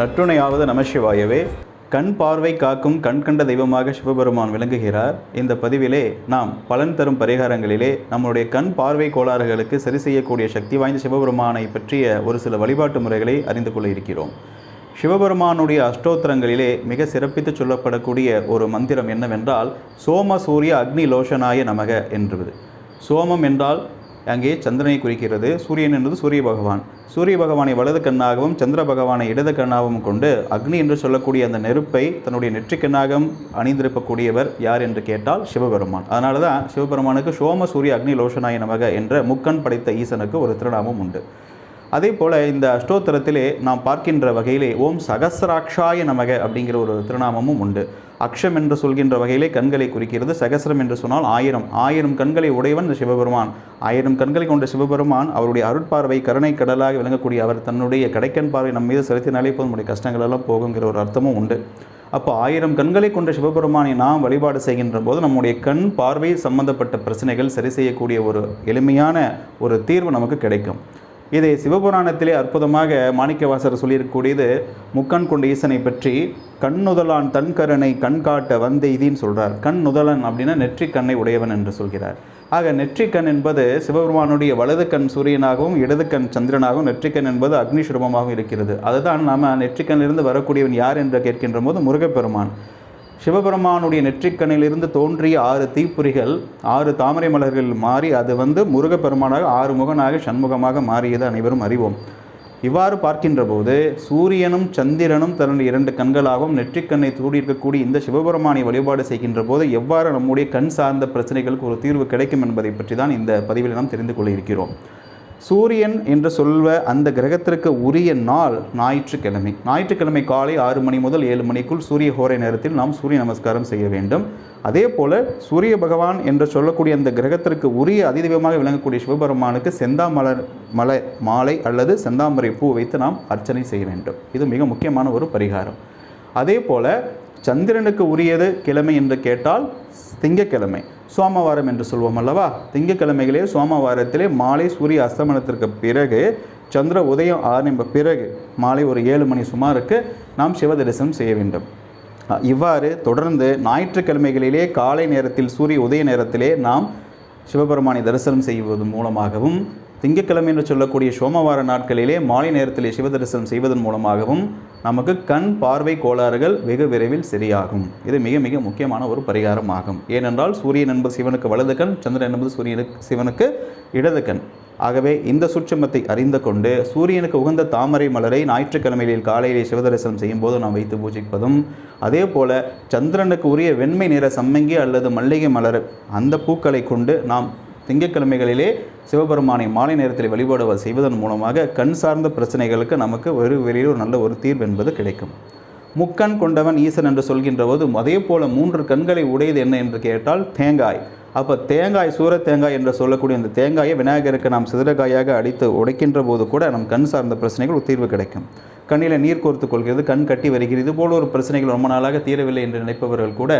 நற்றுணையாவது நமசிவாயவே கண் பார்வை காக்கும் கண் கண்ட தெய்வமாக சிவபெருமான் விளங்குகிறார். இந்த பதிவிலே நாம் பலன் தரும் பரிகாரங்களிலே நம்முடைய கண் பார்வை கோளாறுகளுக்கு சரி செய்யக்கூடிய சக்தி வாய்ந்த சிவபெருமானை பற்றிய ஒரு சில வழிபாட்டு முறைகளை அறிந்து கொள்ள இருக்கிறோம். சிவபெருமானுடைய அஷ்டோத்திரங்களிலே மிக சிறப்பித்து சொல்லப்படக்கூடிய ஒரு மந்திரம் என்னவென்றால் சோம சூரிய அக்னி லோஷனாய நமக என்பது. சோமம் என்றால் அங்கே சந்திரனை குறிக்கிறது. சூரியன் என்பது சூரிய பகவான். சூரிய பகவானை வலது கண்ணாகவும் சந்திர பகவானை இடது கண்ணாகவும் கொண்டு அக்னி என்று சொல்லக்கூடிய அந்த நெருப்பை தன்னுடைய நெற்றிக்கண்ணாகவும் அணிந்திருக்கக்கூடியவர் யார் என்று கேட்டால் சிவபெருமான். அதனால தான் சிவபெருமானுக்கு சோம சூரிய அக்னி லோஷனாய நமக என்ற முக்கன் படைத்த ஈசனுக்கு ஒரு திருநாமம் உண்டு. அதே போல் இந்த அஷ்டோத்திரத்திலே நாம் பார்க்கின்ற வகையிலே ஓம் சகசராட்சாய நமக அப்படிங்கிற ஒரு திருநாமமும் உண்டு. அக்ஷம் என்று சொல்கின்ற வகையிலே கண்களை குறிக்கிறது. சகசரம் என்று சொன்னால் ஆயிரம். ஆயிரம் கண்களை உடையவன் சிவபெருமான். ஆயிரம் கண்களை கொண்ட சிவபெருமான் அவருடைய அருட்பார்வை கருணை கடலாக விளங்கக்கூடிய அவர் தன்னுடைய கடைக்கண் பார்வை நம் மீது செலுத்தினாலே போதும். நம்முடைய கஷ்டங்கள் எல்லாம் போகுங்கிற ஒரு அர்த்தமும் உண்டு. அப்போ ஆயிரம் கண்களை கொண்ட சிவபெருமானை நாம் வழிபாடு செய்கின்ற போது நம்முடைய கண் பார்வை சம்பந்தப்பட்ட பிரச்சனைகள் சரி செய்யக்கூடிய ஒரு எளிமையான ஒரு தீர்வு நமக்கு கிடைக்கும். இதை சிவபுராணத்திலே அற்புதமாக மாணிக்கவாசர் சொல்லியிருக்கக்கூடியது முக்கண் கொண்ட ஈசனை பற்றி கண்ணுதலான் தன் கருணை கண் காட்ட வந்தெய்தின்னு சொல்கிறார் கண் நுதலன் அப்படின்னா நெற்றி கண்ணை உடையவன் என்று சொல்கிறார். ஆக நெற்றிக்கண் என்பது சிவபெருமானுடைய வலது கண் சூரியனாகவும் இடது கண் சந்திரனாகவும் நெற்றிக்கண் என்பது அக்னி சுரூபமாகவும் இருக்கிறது. அதுதான் நாம நெற்றிக்கண்ணிலிருந்து வரக்கூடியவன் யார் என்று கேட்கின்ற போது முருகப்பெருமான். சிவபெருமானுடைய நெற்றிக்கண்ணிலிருந்து தோன்றிய ஆறு தீப்புரிகள் ஆறு தாமரை மலர்கள் மாறி அது வந்து முருகப்பெருமானாக ஆறு முகனாக சண்முகமாக மாறியது அனைவரும் அறிவோம். இவ்வாறு பார்க்கின்ற போது சூரியனும் சந்திரனும் தன்னுடைய இரண்டு கண்களாகவும் நெற்றிக்கண்ணை தூடியிருக்கக்கூடிய இந்த சிவபெருமானை வழிபாடு செய்கின்ற போது எவ்வாறு நம்முடைய கண் சார்ந்த பிரச்சனைகளுக்கு ஒரு தீர்வு கிடைக்கும் என்பதை பற்றி தான் இந்த பதிவில் நாம் தெரிந்து கொள்ள இருக்கிறோம். சூரியன் என்று சொல்வ அந்த கிரகத்திற்கு உரிய நாள் ஞாயிற்றுக்கிழமை. ஞாயிற்றுக்கிழமை காலை ஆறு மணி முதல் ஏழு மணிக்குள் சூரிய ஹோரை நேரத்தில் நாம் சூரிய நமஸ்காரம் செய்ய வேண்டும். அதே போல சூரிய பகவான் என்று சொல்லக்கூடிய அந்த கிரகத்திற்கு உரிய அதிதெய்வமாக விளங்கக்கூடிய சிவபெருமானுக்கு செந்தாமலர் மலை மாலை அல்லது செந்தாமரை பூ வைத்து நாம் அர்ச்சனை செய்ய வேண்டும். இது மிக முக்கியமான ஒரு பரிகாரம். அதே போல சந்திரனுக்கு உரியது கிழமை என்று கேட்டால் திங்கக்கிழமை. சோமவாரம் என்று சொல்வோம் அல்லவா? திங்கக்கிழமைகளே சோமவாரத்திலே மாலை சூரிய அஸ்தமனத்திற்கு பிறகு சந்திர உதயம் ஆரம்ப பிறகு மாலை ஒரு ஏழு மணி சுமாருக்கு நாம் சிவ தரிசனம் செய்ய வேண்டும். இவ்வாறு தொடர்ந்து ஞாயிற்றுக்கிழமைகளிலே காலை நேரத்தில் சூரிய உதய நேரத்திலே நாம் சிவபெருமானை தரிசனம் செய்வது மூலமாகவும் திங்கட்கிழமை என்று சொல்லக்கூடிய சோமவார நாட்களிலே மாலை நேரத்திலே சிவ தரிசனம் செய்வதன் மூலமாகவும் நமக்கு கண் பார்வை கோளாறுகள் வெகு விரைவில் சரியாகும். இது மிக மிக முக்கியமான ஒரு பரிகாரம் ஆகும் ஏனென்றால் சூரியன் என்பது சிவனுக்கு வலது கண் சந்திரன் என்பது சூரியனுக்கு சிவனுக்கு இடது கண். ஆகவே இந்த சுற்றமத்தை அறிந்து கொண்டு சூரியனுக்கு உகந்த தாமரை மலரை ஞாயிற்றுக்கிழமைகளில் காலையிலே சிவதரிசனம் செய்யும்போது நாம் வைத்து பூஜிப்பதும் அதே போல சந்திரனுக்கு உரிய வெண்மை நிற சம்மங்கி அல்லது மல்லிகை மலர் அந்த பூக்களை கொண்டு நாம் திங்கட்கிழமைகளிலே சிவபெருமானை மாலை நேரத்தில் வழிபாடு செய்வதன் மூலமாக கண் சார்ந்த பிரச்சனைகளுக்கு நமக்கு ஒரு வெளியில் ஒரு நல்ல ஒரு தீர்வு என்பது கிடைக்கும். முக்கண் கொண்டவன் ஈசன் என்று சொல்கின்ற போது அதே போல மூன்று கண்களை உடையது என்ன? என்று கேட்டால் தேங்காய். அப்போ தேங்காய் சூர தேங்காய் என்று சொல்லக்கூடிய அந்த தேங்காயை விநாயகருக்கு நாம் சிதறக்காயாக அடித்து உடைக்கின்ற போது கூட நம் கண் சார்ந்த பிரச்சனைகள் தீர்வு கிடைக்கும். கண்ணில் நீர் கோர்த்து கொள்கிறது கண் கட்டி வருகிறது. இது போல ஒரு பிரச்சனைகள் ரொம்ப நாளாக தீரவில்லை என்று நினைப்பவர்கள் கூட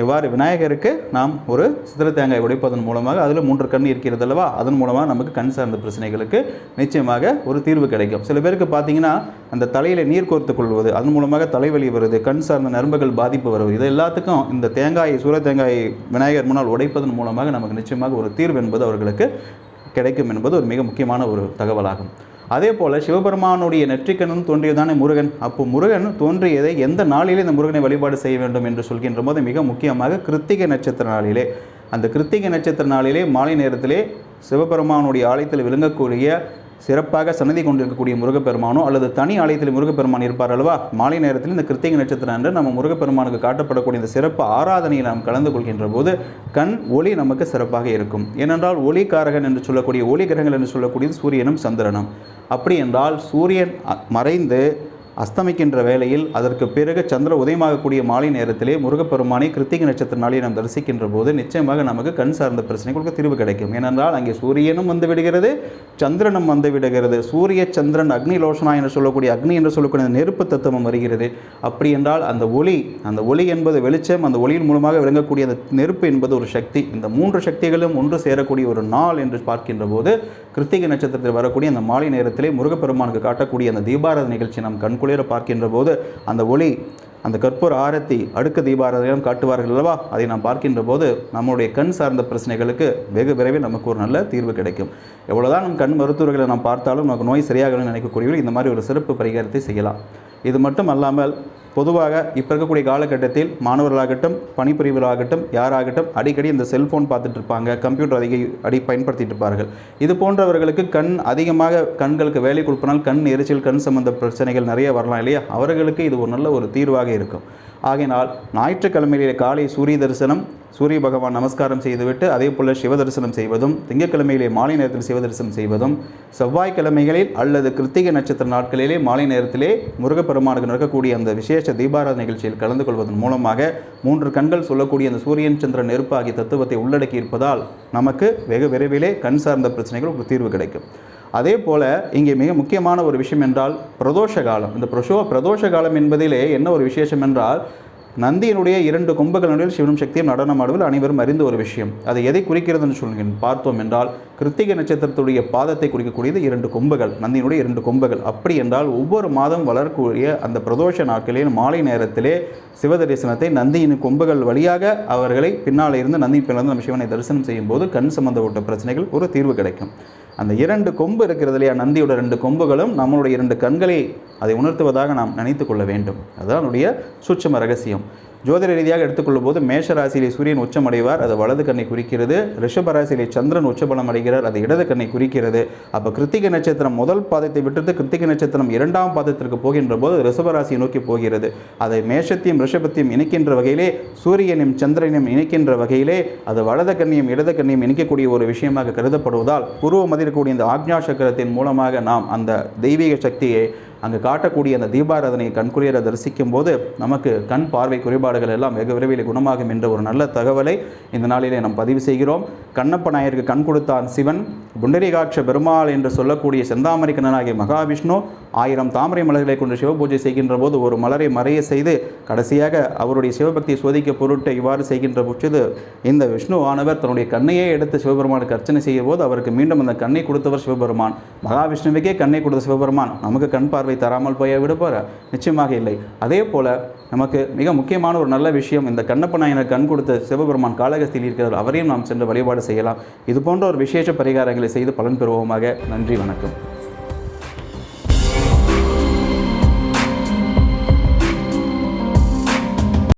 இவ்வாறு விநாயகருக்கு நாம் ஒரு சித்திர தேங்காய் உடைப்பதன் மூலமாக அதில் மூன்று கண் இருக்கிறது அல்லவா? அதன் மூலமாக நமக்கு கண் சார்ந்த பிரச்சனைகளுக்கு நிச்சயமாக ஒரு தீர்வு கிடைக்கும். சில பேருக்கு பார்த்தீங்கன்னா அந்த தலையில் நீர் கோர்த்து கொள்வது அதன் மூலமாக தலைவலி வருது கண் சார்ந்த நரம்புகள் பாதிப்பு வருவது இது எல்லாத்துக்கும் இந்த தேங்காய் சூர தேங்காய் விநாயகர் முன்னால் உடைப்பதன் மூலமாக நமக்கு நிச்சயமாக ஒரு தீர்வு என்பது அவர்களுக்கு கிடைக்கும் என்பது ஒரு மிக முக்கியமான ஒரு தகவலாகும். அதே போல் சிவபெருமானுடைய நெற்றிக்கண்ணும் தோன்றியதானே முருகன்? அப்போ முருகன் தோன்றியதை எந்த நாளிலே இந்த முருகனை வழிபாடு செய்ய வேண்டும் என்று சொல்கின்ற போது மிக முக்கியமாக கிருத்திகை நட்சத்திர நாளிலே. அந்த கிருத்திகை நட்சத்திர நாளிலே மாலை நேரத்திலே சிவபெருமானுடைய ஆலயத்தில் விளங்கக்கூடிய சிறப்பாக சன்னதி கொண்டிருக்கக்கூடிய முருகப்பெருமானோ அல்லது தனி ஆலயத்தில் முருகப்பெருமான் இருப்பார் அல்லவா? மாலை நேரத்தில் இந்த கிருத்திகை நட்சத்திரம் அன்று நம்ம முருகப்பெருமானுக்கு காட்டப்படக்கூடிய இந்த சிறப்பு ஆராதனையில் நாம் கலந்து கொள்கின்ற போது கண் ஒளி நமக்கு சிறப்பாக இருக்கும். ஏனென்றால் ஒளிக்காரகன் என்று சொல்லக்கூடிய ஒளி கிரகங்கள் என்று சொல்லக்கூடிய சூரியனும் சந்திரனும். அப்படி என்றால் சூரியன் அ- மறைந்து அஸ்தமிக்கின்ற வேளையில் அதற்கு பிறகு சந்திர உதயமாகக்கூடிய மாலை நேரத்திலே முருகப்பெருமானை கிருத்திகை நட்சத்திர நாளில் நாம் தரிசிக்கின்ற போது நிச்சயமாக நமக்கு கண் சார்ந்த பிரச்சனைகளுக்கு தீர்வு கிடைக்கும். ஏனென்றால் அங்கே சூரியனும் வந்து விடுகிறது சந்திரனும் வந்து விடுகிறது. சூரிய சந்திரன் அக்னி லோஷனா என்று சொல்லக்கூடிய அக்னி என்று சொல்லக்கூடிய நெருப்பு தத்துவம் வருகிறது. அப்படி என்றால் அந்த ஒளி அந்த ஒளி என்பது வெளிச்சம் அந்த ஒளியின் மூலமாக விளங்கக்கூடிய அந்த நெருப்பு என்பது ஒரு சக்தி. இந்த மூன்று சக்திகளும் ஒன்று சேரக்கூடிய ஒரு நாள் என்று பார்க்கின்ற போது கிருத்திகை நட்சத்திரத்தில் வரக்கூடிய அந்த மாலை நேரத்திலே முருகப்பெருமானுக்கு காட்டக்கூடிய அந்த தீபாரத நிகழ்ச்சி நாம் குளிர பார்க்கின்ற போது அந்த ஒளி அந்த கற்பூர ஆரத்தி அடுக்கு தீபாரதம் காட்டுவார்கள் அல்லவா? அதை நாம் பார்க்கின்ற போது நம்முடைய கண் சார்ந்த பிரச்சனைகளுக்கு வெகு விரைவில் நமக்கு ஒரு நல்ல தீர்வு கிடைக்கும். எவ்வளோதான் நம் கண் மருத்துவர்களை நாம் பார்த்தாலும் நமக்கு நோய் சரியாகணும்னு நினைக்கக்கூடியவர்கள் இந்த மாதிரி ஒரு சிறப்பு பரிகாரத்தை செய்யலாம். இது மட்டும் அல்லாமல் பொதுவாக இப்போ இருக்கக்கூடிய காலகட்டத்தில் மாணவர்களாகட்டும் பணிபுரிவர்களாகட்டும் யாராகட்டும் அடிக்கடி இந்த செல்ஃபோன் பார்த்துட்டு இருப்பாங்க கம்ப்யூட்டர் அதிக அடி பயன்படுத்திட்டு இருப்பார்கள். இது போன்றவர்களுக்கு கண் அதிகமாக கண்களுக்கு வேலை கொடுப்பனால் கண் எரிச்சல் கண் சம்பந்த பிரச்சனைகள் நிறைய வரலாம் இல்லையா? அவர்களுக்கு இது ஒரு நல்ல ஒரு தீர்வாக இருக்கும். ஆகையினால் ஞாயிற்றுக்கிழமையிலே காலை சூரிய தரிசனம் சூரிய பகவான் நமஸ்காரம் செய்துவிட்டு அதே போல் சிவ தரிசனம் செய்வதும் திங்கட்கிழமையிலே மாலை நேரத்தில் சிவ தரிசனம் செய்வதும் செவ்வாய்க்கிழமைகளில் அல்லது கிருத்திகை நட்சத்திர நாட்களிலே மாலை நேரத்திலே முருகப்பெருமானுக்கு நடக்கக்கூடிய அந்த விசேஷ தீபாராதனை நிகழ்ச்சியில் கலந்து கொள்வதன் மூலமாக மூன்று கண்கள் சொல்லக்கூடிய அந்த சூரியன் சந்திரன் நெருப்பு ஆகிய தத்துவத்தை உள்ளடக்கி இருப்பதால் நமக்கு வெகு விரைவிலே கண் சார்ந்த பிரச்சனைகள் ஒரு தீர்வு கிடைக்கும். அதே போல் இங்கே மிக முக்கியமான ஒரு விஷயம் என்றால் பிரதோஷ காலம். இந்த பிரசோ பிரதோஷ காலம் என்பதிலே என்ன ஒரு விசேஷம் என்றால் நந்தியினுடைய இரண்டு கும்பகளினுடைய சிவனும் சக்தியும் நடனமாடுவில் அனைவரும் அறிந்த ஒரு விஷயம். அது எதை குறிக்கிறதுன்னு சொல்கிறேன் பார்த்தோம் என்றால் கிருத்திகை நட்சத்திரத்துடைய பாதத்தை குறிக்கக்கூடியது இரண்டு கொம்புகள். நந்தியினுடைய இரண்டு கொம்புகள். அப்படி என்றால் ஒவ்வொரு மாதம் வளரக்கூடிய அந்த பிரதோஷ நாட்களில் மாலை நேரத்திலே சிவ தரிசனத்தை நந்தியின் கொம்புகள் வழியாக அவர்களை பின்னால் இருந்து நந்தி பின்னால் நம்ம சிவனை தரிசனம் செய்யும்போது கண் சம்பந்தப்பட்ட பிரச்சனைகள் ஒரு தீர்வு கிடைக்கும். அந்த இரண்டு கொம்பு இருக்கிறது இல்லையா நந்தியோட ரெண்டு கொம்புகளும் நம்மளுடைய இரண்டு கண்களை அதை உணர்த்துவதாக நாம் நினைத்து கொள்ள வேண்டும். அதுதான் அதனுடைய சூட்சம ரகசியம். ஜோதிட ரீதியாக எடுத்துக்கொள்ளும் போது மேஷ ராசியிலே சூரியன் உச்சமடைவார் அது வலது கண்ணை குறிக்கிறது. ரிஷப ராசியிலே சந்திரன் உச்சபலம் அடைகிறார் அது இடது கண்ணை குறிக்கிறது. அப்போ கிருத்திகை நட்சத்திரம் முதல் பாதத்தை விட்டுட்டு கிருத்திகை நட்சத்திரம் இரண்டாம் பாதத்திற்கு போகின்ற போது ரிஷப ராசியை நோக்கி போகிறது. அதை மேஷத்தையும் ரிஷபத்தையும் இணைக்கின்ற வகையிலே சூரியனையும் சந்திரனையும் இணைக்கின்ற வகையிலே அது வலது கண்ணையும் இடது கண்ணையும் இணைக்கக்கூடிய ஒரு விஷயமாக கருதப்படுவதால் பூர்வ இருக்கக்கூடிய இந்த ஆக்ஞா சக்கரத்தின் மூலமாக நாம் அந்த தெய்வீக சக்தியை அங்கு காட்டக்கூடிய அந்த தீபாராதனையை கண்குளிர தரிசிக்கும் போது நமக்கு கண் பார்வை குறைபாடுகள் எல்லாம் வெகு விரைவில் குணமாகும் என்ற ஒரு நல்ல தகவலை இந்த நாளிலே நாம் பதிவு செய்கிறோம். கண்ணப்ப நாயருக்கு கண் கொடுத்தான் சிவன். புண்டரிகாட்ச பெருமாள் என்று சொல்லக்கூடிய செந்தாமரை கண்ணனாகிய மகாவிஷ்ணு ஆயிரம் தாமரை மலர்களை கொண்டு சிவபூஜை செய்கின்ற போது ஒரு மலரை மறைய செய்து கடைசியாக அவருடைய சிவபக்தியை சோதிக்க பொருட்டு இவ்வாறு செய்கின்ற பொழுது இந்த விஷ்ணு ஆனவர் தன்னுடைய கண்ணையே எடுத்து சிவபெருமானுக்கு அர்ச்சனை செய்யும் போது அவருக்கு மீண்டும் அந்த கண்ணை கொடுத்தவர் சிவபெருமான். மகாவிஷ்ணுவுக்கே கண்ணை கொடுத்த சிவபெருமான். நமக்கு கண் பார்வை தராமல் போய் விட போற நிச்சயமாக இல்லை. அதே போல நமக்கு மிக முக்கியமான ஒரு நல்ல விஷயம் இந்த கண்ணப்ப நாயனர் கண் கொடுத்த சிவபெருமான் காலகஸ்தியில் இருக்கிறார் அவரையும் நாம் சென்று வழிபாடு செய்யலாம். இது போன்ற ஒரு விசேஷ பரிகாரங்களை செய்து பலன் பெறுவோமாக. நன்றி வணக்கம்.